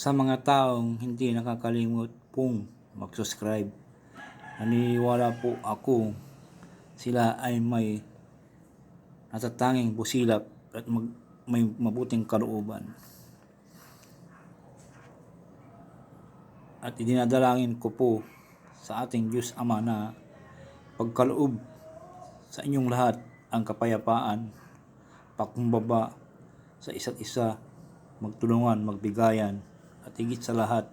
sa mga taong hindi nakakalimot pong mag-subscribe. Naniniwala po ako sila ay may natatanging busilap at mag- may mabuting kalooban. At idinadalangin ko po sa ating Diyos Ama na pagkaloob sa inyong lahat ang kapayapaan, pakumbaba sa isa't isa, magtulungan, magbigayan, at higit sa lahat,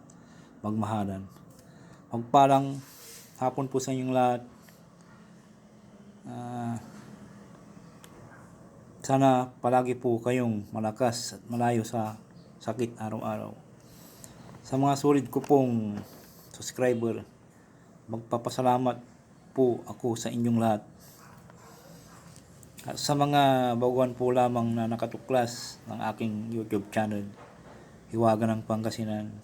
magmahalan. Magpalang hapon po sa inyong lahat. Ah, sana palagi po kayong malakas at malayo sa sakit araw-araw. Sa mga sulit ko pong subscriber, magpapasalamat po ako sa inyong lahat. At sa mga baguhan po lamang na nakatuklas ng aking YouTube channel, Hiwaga ng Pangasinan,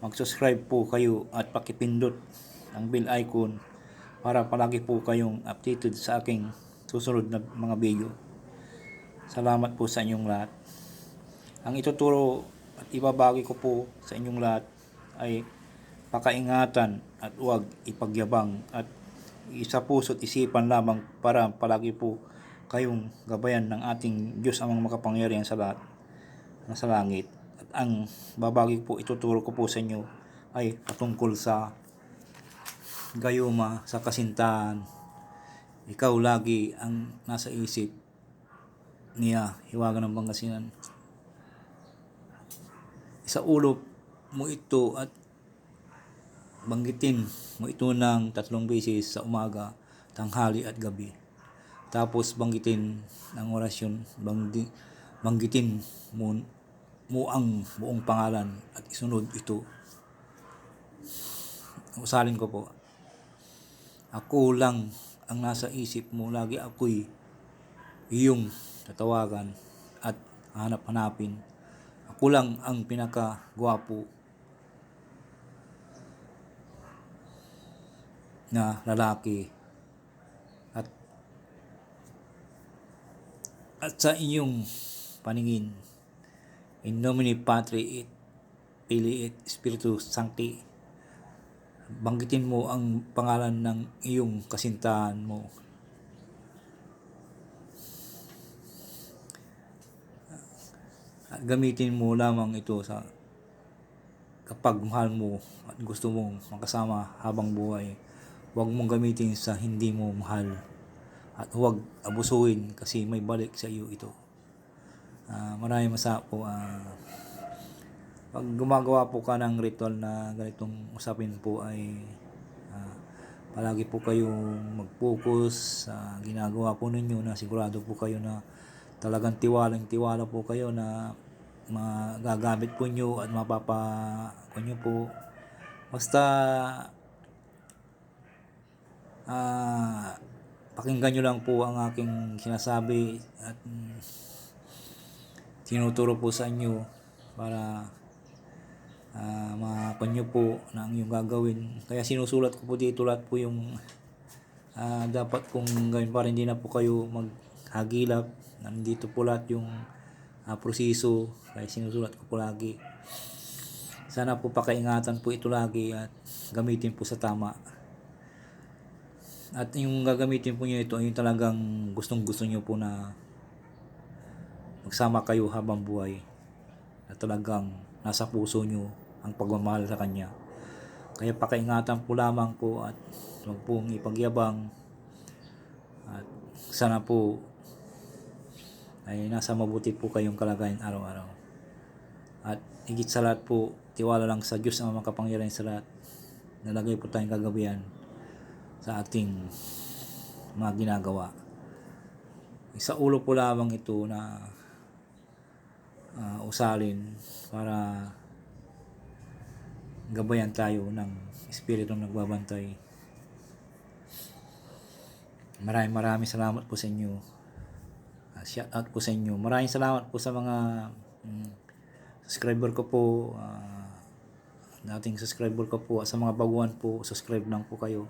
mag-subscribe po kayo at pakipindot ang bell icon para palagi po kayong updated sa aking susunod na mga video. Salamat po sa inyong lahat. Ang ituturo at ibabagi ko po sa inyong lahat ay pakaingatan at huwag ipagyabang at isa puso't isipan lamang para palagi po kayong gabayan ng ating Diyos amang makapangyarihan sa lahat nasa langit. At ang babagi po ituturo ko po sa inyo ay patungkol sa gayuma, sa kasintahan. Ikaw lagi ang nasa isip niya, hiwaga ng Pangasinan. Sa ulo mo ito at banggitin mo ito ng tatlong beses sa umaga, tanghali at gabi. Tapos banggitin ang orasyon, banggi, banggitin mo, mo ang buong pangalan at isunod ito. Usalin ko po. Ako lang ang nasa isip mo, lagi ako'y iyong tatawagan at hanap-hanapin. Ako lang ang pinaka-gwapo na lalaki at at sa inyong paningin in nomine Patri et Filii et Spiritus Sancti banggitin mo ang pangalan ng iyong kasintahan mo. At gamitin mo lamang ito sa kapag mahal mo at gusto mong makasama habang buhay. Huwag mong gamitin sa hindi mo mahal at huwag abusuin kasi may balik sa iyo ito maraming masa po ah, pag gumagawa po ka ng ritual na ganitong usapin po ay ah, palagi po kayong mag-focus sa ginagawa po ninyo na sigurado po kayo na talagang tiwalang tiwala po kayo na magagamit po nyo at mapapa po nyo po. Basta ah pakinggan nyo lang po ang aking sinasabi at mm, tinuturo po sa inyo para uh, mapanyo po na ang inyong gagawin. Kaya sinusulat ko po dito lahat po yung ah, dapat pong gawin para hindi na po kayo maghagilap. Nandito po lahat yung ah, proseso. Kaya sinusulat ko po lagi. Sana po pakaingatan po ito lagi at gamitin po sa tama. At yung gagamitin po niyo ito yung talagang gustong gusto niyo po na magsama kayo habang buhay na talagang nasa puso nyo ang pagmamahal sa Kanya. Kaya pakaingatan po lamang po at huwag pong ipagyabang at sana po ay nasa mabuti po kayong kalagayan araw-araw. At higit sa lahat po, tiwala lang sa Diyos ang makapangyarihan sa lahat. Nalagay po tayong kagabihan sa ating mga ginagawa. Sa ulo po lamang ito na uh, usalin para gabayan tayo ng espiritong nagbabantay. Maraming maraming salamat po sa inyo. Uh, shout out po sa inyo. Maraming salamat po sa mga um, subscriber ko po. Uh, dating subscriber ko po. Sa mga baguhan po, subscribe lang po kayo.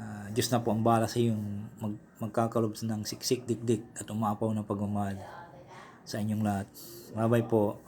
Uh, Diyos na po ang bala sa iyong mag, magkakalob ng siksik dikdik at umapaw ng pagmamahal sa inyong lahat. Bye-bye po.